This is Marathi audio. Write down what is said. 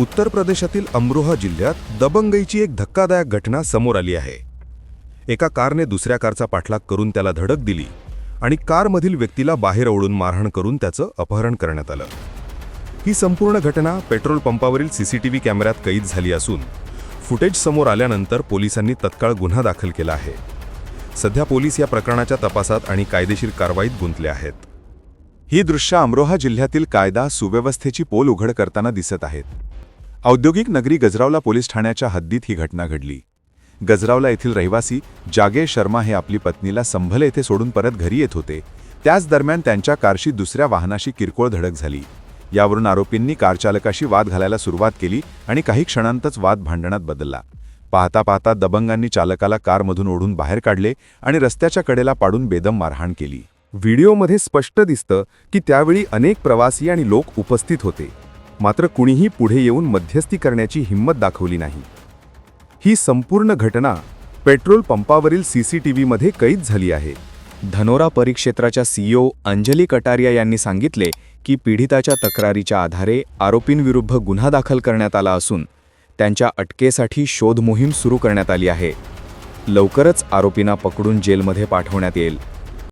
उत्तर प्रदेशातील अमरोहा जिल्ह्यात दबंगईची एक धक्कादायक घटना समोर आली आहे. एका कारने दुसऱ्या कारचा पाठलाग करून त्याला धडक दिली आणि कारमधील व्यक्तीला बाहेर ओढून मारहाण करून त्याचं अपहरण करण्यात आलं. ही संपूर्ण घटना पेट्रोल पंपावरील सीसीटीव्ही कॅमेऱ्यात कैद झाली असून फुटेज समोर आल्यानंतर पोलिसांनी तत्काळ गुन्हा दाखल केला आहे. सध्या पोलीस या प्रकरणाच्या तपासात आणि कायदेशीर कारवाईत गुंतले आहेत. ही दृश्य अमरोहा जिल्ह्यातील कायदा सुव्यवस्थेची पोल उघड करताना दिसत आहेत. औद्योगिक नगरी गजरावला पोलीस ठाण्याच्या हद्दीत ही घटना घडली. गजरावला येथील रहिवासी जागेश शर्मा हे आपली पत्नीला संभल येथे सोडून परत घरी येत होते. त्याच दरम्यान त्यांच्या कारशी दुसऱ्या वाहनाशी किरकोळ धडक झाली. यावरून आरोपींनी कारचालकाशी वाद घालायला सुरुवात केली आणि काही क्षणांतच वाद भांडणात बदलला. पाहता पाहता दबंगांनी चालकाला कारमधून ओढून बाहेर काढले आणि रस्त्याच्या कडेला पाडून बेदम मारहाण केली. व्हिडिओमध्ये स्पष्ट दिसतं की त्यावेळी अनेक प्रवासी आणि लोक उपस्थित होते. मात्र कुणीही पुढे येऊन मध्यस्थी करण्याची हिंमत दाखवली नाही. ही संपूर्ण घटना पेट्रोल पंपावरील सीसीटीव्हीमध्ये कैद झाली आहे. धनोरा परिक्षेत्राच्या सीईओ अंजली कटारिया यांनी सांगितले की पीडिताच्या तक्रारीच्या आधारे आरोपींविरुद्ध गुन्हा दाखल करण्यात आला असून त्यांच्या अटकेसाठी शोध मोहीम सुरू करण्यात आली आहे. लवकरच आरोपींना पकडून जेलमध्ये पाठवण्यात येईल.